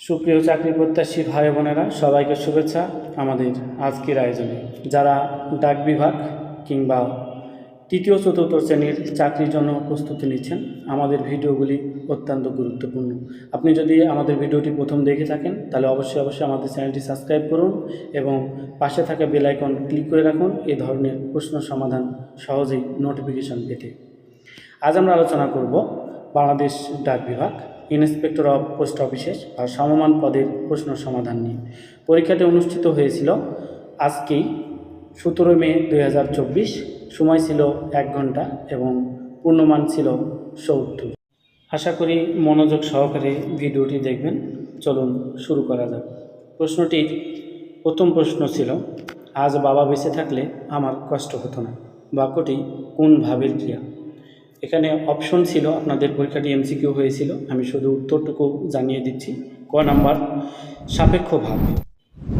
সুপ্রিয় চাকরি প্রত্যাশী ভাই বোনেরা, সবাইকে শুভেচ্ছা আমাদের আজকের আয়োজনে। যারা ডাক বিভাগ কিংবা তৃতীয় চতুর্থ শ্রেণির চাকরির জন্য প্রস্তুতি নিচ্ছেন, আমাদের ভিডিওগুলি অত্যন্ত গুরুত্বপূর্ণ। আপনি যদি আমাদের ভিডিওটি প্রথম দেখে থাকেন, তাহলে অবশ্যই অবশ্যই আমাদের চ্যানেলটি সাবস্ক্রাইব করুন এবং পাশে থাকা বেল আইকন ক্লিক করে রাখুন, এ ধরনের প্রশ্ন সমাধান সহজেই নোটিফিকেশন পেতে। আজ আমরা আলোচনা করব বাংলাদেশ ডাক বিভাগ। ইন্সপেক্টর অফ পোস্ট অফিসেস বা সমমান পদের প্রশ্ন সমাধান নিয়ে। পরীক্ষাটি অনুষ্ঠিত হয়েছিল আজকেই সতেরোই মে দুই হাজার চব্বিশ। সময় ছিল এক ঘণ্টা এবং পূর্ণমান ছিল সত্তর আশা করি মনোযোগ সহকারে ভিডিওটি দেখবেন। চলুন শুরু করা যাক। প্রশ্নটির প্রথম প্রশ্ন ছিল, আজ বাবা বেঁচে থাকলে আমার কষ্ট হতো না। বাক্যটি কোন ভাবের ক্রিয়া? এখানে অপশন ছিল, আপনাদের পরীক্ষাটি এমসিকিউ হয়েছিল। আমি শুধু উত্তরটুকু জানিয়ে দিচ্ছি। ক নাম্বার? সাপেক্ষ ভাব।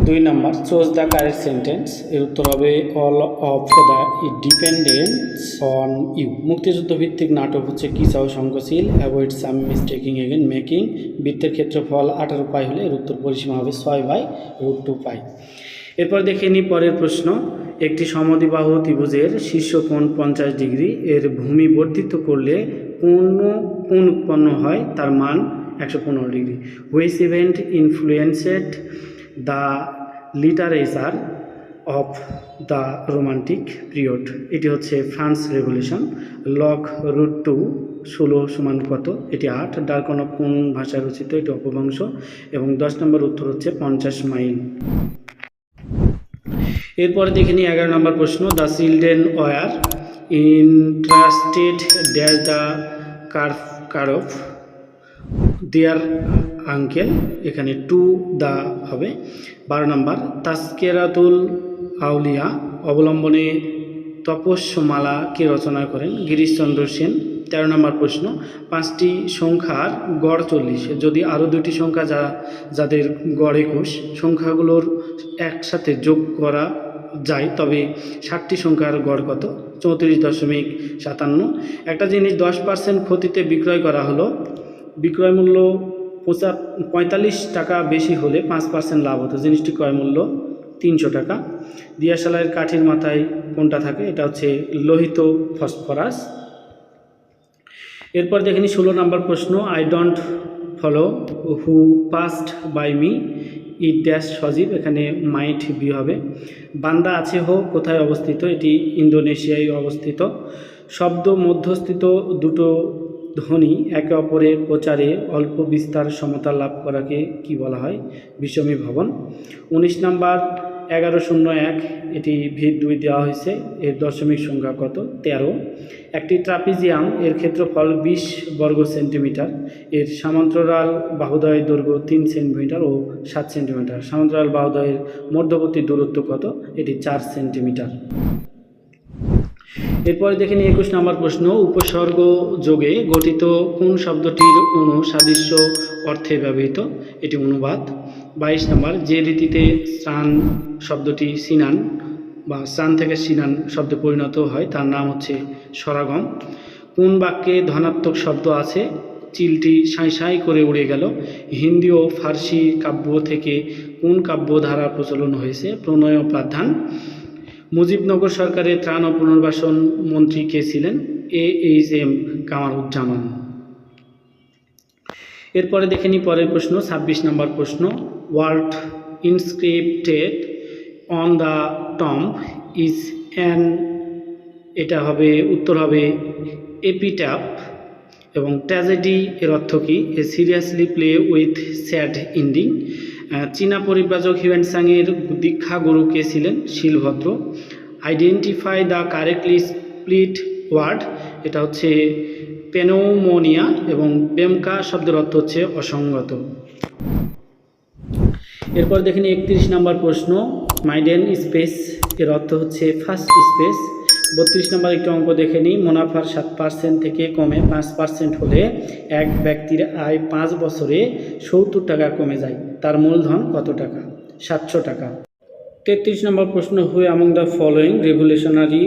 দুই number choose the correct sentence এর উত্তর হবে all of the dependence on you মুক্তিযুদ্ধ ভিত্তিক নাটক হচ্ছে কি চাও শঙ্কশীল avoid some mistaking again making বৃত্তের ক্ষেত্রফল আঠারো পাই হলে এর উত্তর পরিসীমা হবে ছয় বাই রুট টু পাই। এরপর দেখে নিই পরের প্রশ্ন। একটি সমদ্বিবাহু ত্রিভুজের শীর্ষকোণ পঞ্চাশ ডিগ্রি, এর ভূমি বর্ধিত করলে কোন কোণ উৎপন্ন হয়? তার মান একশো পনেরো degree. Which event influenced the literature of the romantic period এটি হচ্ছে France revolution. Log root two ষোলো সমান কত? এটি আট। ডার্কন কোন ভাষায় রচিত? এটি অপভ্রংশ। এবং দশ নম্বর উত্তর হচ্ছে পঞ্চাশ মাইল। এরপরে দেখে নিই এগারো নম্বর প্রশ্ন, the children were interested dash the curve কারফ, their uncle. এখানে টু দা হবে। বারো নম্বর, তাস্কেরাতুল আউলিয়া, অবলম্বনে তপস্যমালা কে রচনা করেন? গিরিশচন্দ্র সেন। তেরো নম্বর প্রশ্ন, পাঁচটি সংখ্যার গড় চল্লিশ। যদি আরও দুটি সংখ্যা যা, যাদের গড় একুশ, সংখ্যাগুলোর একসাথে যোগ করা যায়, তবে ষাটটি সংখ্যার গড় কত? চৌত্রিশ দশমিক সাতান্ন। একটা জিনিস দশ পার্সেন্ট ক্ষতিতে বিক্রয় করা হলো, বিক্রয় মূল্য পঁচা, পঁয়তাল্লিশ টাকা বেশি হলে পাঁচ পার্সেন্ট লাভ হতো। জিনিসটি ক্রয় মূল্য তিনশো টাকা। দিয়াশালাইয়ের কাঠির মাথায় কোনটা থাকে? এটা হচ্ছে লোহিত ফসফরাস। এরপর দেখে নিই ষোলো নম্বর প্রশ্ন I don't follow who passed by me it dash সজীব, এখানে মাইট বি হবে। বান্দা আছে হো, কোথায় অবস্থিত? এটি ইন্দোনেশিয়ায় অবস্থিত। শব্দ মধ্যস্থিত দুটো ধ্বনি একে অপরের প্রচারে অল্প বিস্তার সমতা লাভ করাকে কি বলা হয়? বিষমী ভবন। উনিশ নাম্বার এগারো শূন্য এক, এটি ভিত দুই দেওয়া হয়েছে। এর দশমিক সংখ্যা কত? তেরো। একটি ট্রাপিজিয়াম, এর ক্ষেত্রফল বিশ বর্গ সেন্টিমিটার এর সমান্তরাল বাহুদয়ের দৈর্ঘ্য তিন সেন্টিমিটার ও সাত সেন্টিমিটার। সামান্তরাল বাহুদয়ের মধ্যবর্তী দূরত্ব কত? এটি চার সেন্টিমিটার। এরপরে দেখে নিই একুশ নম্বর প্রশ্ন। উপসর্গ যোগে গঠিত কোন শব্দটির অনু সাদৃশ্য অর্থে ব্যবহৃত? এটি অনুবাদ। বাইশ নম্বর, যে রীতিতে স্নান শব্দটি সিনান বা সান থেকে সিনান শব্দে পরিণত হয়, তার নাম হচ্ছে স্বরাগম কোন বাক্যে ধনাত্মক শব্দ আছে? চিলটি সাঁই সাঁই করে উড়ে গেল। হিন্দি ও ফার্সি কাব্য থেকে কোন কাব্য ধারার প্রচলন হয়েছে? প্রণয় প্রাধান। মুজিবনগর সরকারের ত্রাণ ও পুনর্বাসন মন্ত্রী কে ছিলেন? A H M Kamaruzzaman. এরপরে দেখে নিই পরের প্রশ্ন, ছাব্বিশ নম্বর প্রশ্ন। World inscripted on the tomb is an এটা হবে, উত্তর হবে এপিট্যাপ এবং ট্র্যাজেডি এর অর্থ কি? A seriously play with sad ending চীনা পরিব্রাজক হিউয়েন সাংয়ের দীক্ষা গুরু কে ছিলেন? Shilabhadra. Identify the correctly split word এটা হচ্ছে পেনোমোনিয়া এবং বেমকা শব্দের অর্থ হচ্ছে অসঙ্গত এরপর দেখেন একত্রিশ নাম্বার প্রশ্ন। মাইডেন স্পেস এর অর্থ হচ্ছে ফার্স্ট স্পেস বত্রিশ নাম্বার একটি অঙ্ক দেখে নিই। মুনাফার সাত পার্সেন্ট থেকে কমে পাঁচ পার্সেন্ট হলে এক ব্যক্তির আয় পাঁচ বছরে সত্তর টাকা কমে যায়। তার মূলধন কত টাকা? সাতশো টাকা। তেত্রিশ নম্বর প্রশ্ন who among the following revolutionary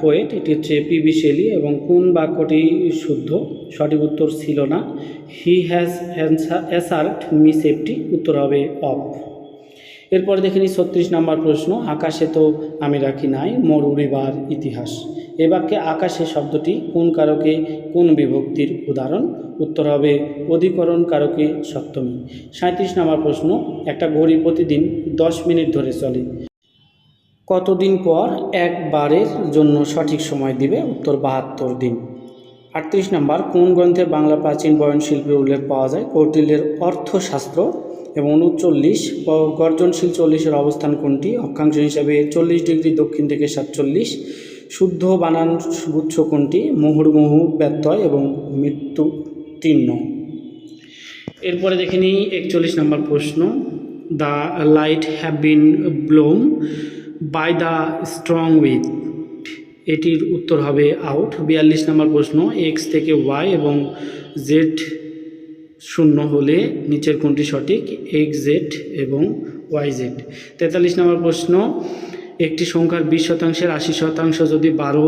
poet এটি হচ্ছে পিবি শেলি এবং কোন বাক্যটি শুদ্ধ? সঠিক উত্তর ছিল না। He has assert me safety উত্তর হবে অফ এরপরে দেখে নিই ছত্রিশ নম্বর প্রশ্ন, আকাশে তো আমি রাখি নাই মোর উড়িবার ইতিহাস। এ বাক্যে আকাশে শব্দটি কোন কারকে, কোন বিভক্তির উদাহরণ? উত্তর হবে অধিকরণ কারকে সপ্তমী। সাঁত্রিশ নম্বর প্রশ্ন, একটা ঘড়ি প্রতিদিন দশ মিনিট ধরে চলে। কতদিন পর একবারের জন্য সঠিক সময় দিবে? উত্তর, বাহাত্তর দিন। আটত্রিশ নম্বর, কোন গ্রন্থে বাংলা প্রাচীন বয়ন শিল্পের উল্লেখ পাওয়া যায়? কৌটিল্যের অর্থশাস্ত্র এবং উনচল্লিশ গর্জনশীল চল্লিশের অবস্থান কোনটি? অক্ষাংশ হিসাবে চল্লিশ ডিগ্রি, দক্ষিণ থেকে সাতচল্লিশ। শুদ্ধ বানান গুচ্ছ কোনটি? মুহুর্মুহু, ব্যত্যয় এবং মৃত্যু তিন্ন। এরপরে দেখে নিই একচল্লিশ নম্বর প্রশ্ন। The light have been blown by the strong with. এটির উত্তর হবে আউট। বিয়াল্লিশ নম্বর প্রশ্ন, এক্স থেকে ওয়াই এবং জেড শূন্য হলে নিচের কোনটি সঠিক? এক্স জেড এবং ওয়াই জেড তেতাল্লিশ নম্বর প্রশ্ন, একটি সংখ্যার বিশ শতাংশের আশি শতাংশ যদি বারো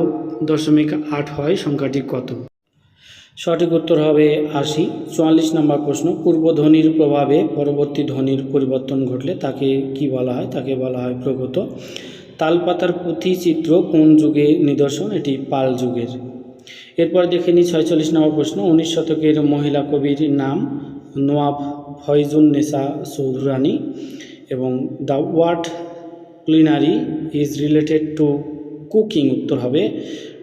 দশমিক আট হয়, সংখ্যাটি কত? সঠিক উত্তর হবে আশি। চুয়াল্লিশ নম্বর প্রশ্ন, পূর্ব ধ্বনির প্রভাবে পরবর্তী ধ্বনির পরিবর্তন ঘটলে তাকে কি বলা হয়? তাকে বলা হয় প্রগত। তালপাতার পুঁথি চিত্র কোন যুগে নিদর্শন? এটি পাল যুগের। এরপর দেখে নিই ছয়চল্লিশ নম্বর প্রশ্ন, উনিশ শতকের মহিলা কবির নাম নোয়াব ফয়জুন নেসা চৌধুরানী এবং the word culinary is related to cooking, উত্তর হবে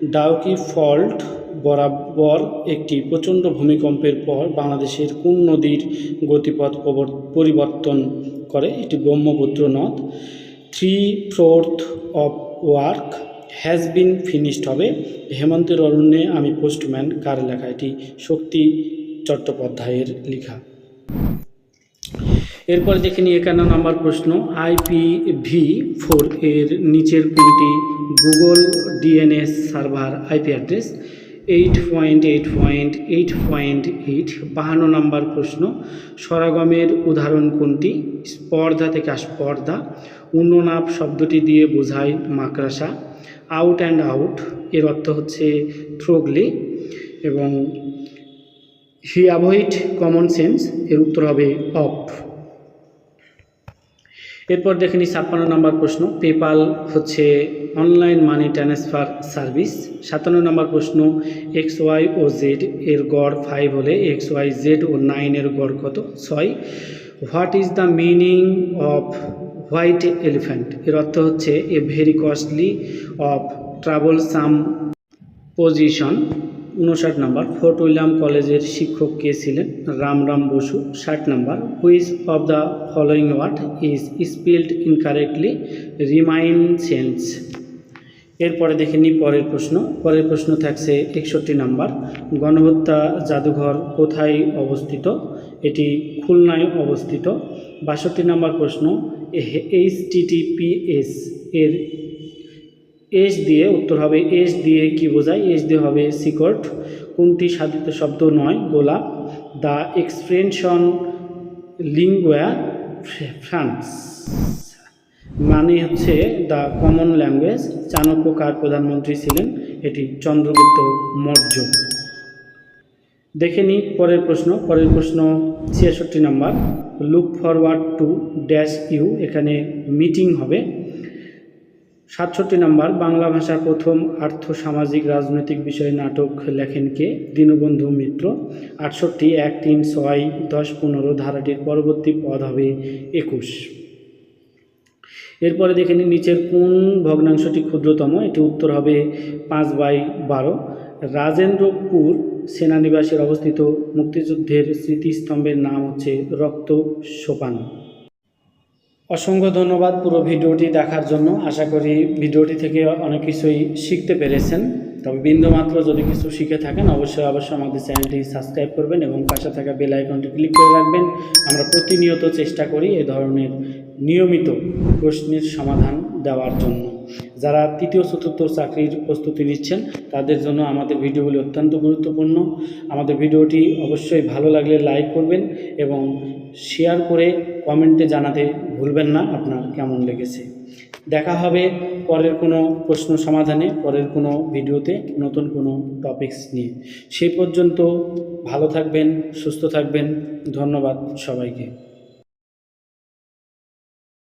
ডাউকি ফল্ট বরাবর একটি প্রচণ্ড ভূমিকম্পের পর বাংলাদেশের কোন নদীর গতিপথ প্রবর- পরিবর্তন করে? এটি ব্রহ্মপুত্র নদ। Three fourth of work has been finished হবে। হেমন্তের অরণ্যে আমি পোস্টম্যান কার লেখা এটি শক্তি চট্টোপাধ্যায়ের লেখা। এরপর দেখে নিই একান্ন নম্বর প্রশ্ন আইপিভি ফোর এর নিচের কোনটি Google DNS server IP address? Eight point eight point eight point eight বাহান্ন নম্বর প্রশ্ন স্বরাগমের উদাহরণ কোনটি? স্পর্ধা থেকে স্পর্ধা উন্ননাপ শব্দটি দিয়ে বোঝায় মাকড়াসা। আউট অ্যান্ড আউট এর অর্থ হচ্ছে থ্রোগলি এবং হি অ্যাভয়েড কমন সেন্স এর উত্তর হবে অফ এরপর দেখে নিই ছাপ্পান্ন নম্বর প্রশ্ন পেপাল হচ্ছে অনলাইন মানি ট্রান্সফার সার্ভিস সাতান্ন নম্বর প্রশ্ন এক্স ওয়াই ও জেড এর গড় ফাইভ হলে এক্স ওয়াই জেড ও নাইনের গড় কত? ছয়। What is the meaning of white elephant. এর অর্থ হচ্ছে a very costly of troublesome possession উনষাট নাম্বার, ফোর্ট উইলিয়াম কলেজের শিক্ষক কে ছিলেন? রামরাম বসু। ষাট number, which of the following word is spelled incorrectly remind sense এরপরে দেখে নিই পরের প্রশ্ন। পরের প্রশ্ন থাকছে একষট্টি নাম্বার। গণহত্যা জাদুঘর কোথায় অবস্থিত? এটি খুলনায় অবস্থিত। বাষট্টি নাম্বার প্রশ্ন এইচ টিটিপিএস এর এস দিয়ে উত্তর হবে, এস দিয়ে কি বোঝায়? এস দিয়ে হবে সিকট কোনটি সাধিত শব্দ নয়? গোলাপ। The expression lingua franca. মানে হচ্ছে দ্য কমন ল্যাঙ্গুয়েজ চাণক্য কার প্রধানমন্ত্রী ছিলেন? এটি চন্দ্রগুপ্ত মৌর্য। দেখে নিই পরের প্রশ্ন। পরের প্রশ্ন ছিয়াষট্টি number. Look forward to dash you এখানে মিটিং হবে। সাতষট্টি নাম্বার। বাংলা ভাষার প্রথম আর্থ সামাজিক রাজনৈতিক বিষয়ে নাটক লেখেন কে? দীনবন্ধু মিত্র। আটষট্টি এক তিন ছয় দশ পনেরো, ধারাটির পরবর্তী পদ হবে একুশ। এরপরে দেখে নিন নিচের কোন ভগ্নাংশটি ক্ষুদ্রতম, এটি উত্তর হবে পাঁচ বাই বারো। রাজেন্দ্রপুর সেনানিবাসের অবস্থিত মুক্তিযুদ্ধের স্মৃতিস্তম্ভের নাম হচ্ছে রক্ত সোপান। অসংখ্য ধন্যবাদ পুরো ভিডিওটি দেখার জন্য। আশা করি ভিডিওটি থেকে অনেক কিছুই শিখতে পেরেছেন। তবে বিন্দুমাত্র যদি কিছু শিখে থাকেন, অবশ্যই অবশ্যই আমাদের চ্যানেলটি সাবস্ক্রাইব করবেন এবং পাশে থাকা বেল আইকনটি ক্লিক করে রাখবেন। আমরা প্রতিনিয়ত চেষ্টা করি এ ধরনের নিয়মিত প্রশ্নের সমাধান দেওয়ার জন্য। যারা তৃতীয় চতুর্থ চাকরির প্রস্তুতি নিচ্ছেন, তাদের জন্য আমাদের ভিডিওগুলি অত্যন্ত গুরুত্বপূর্ণ। আমাদের ভিডিওটি অবশ্যই ভালো লাগলে লাইক করবেন এবং শেয়ার করে কমেন্টে জানাতে ভুলবেন না আপনার কেমন লেগেছে। দেখা হবে পরের কোনো প্রশ্ন সমাধানে, পরের কোনো ভিডিওতে নতুন কোনো টপিকস নিয়ে। সেই পর্যন্ত ভালো থাকবেন, সুস্থ থাকবেন। ধন্যবাদ সবাইকে।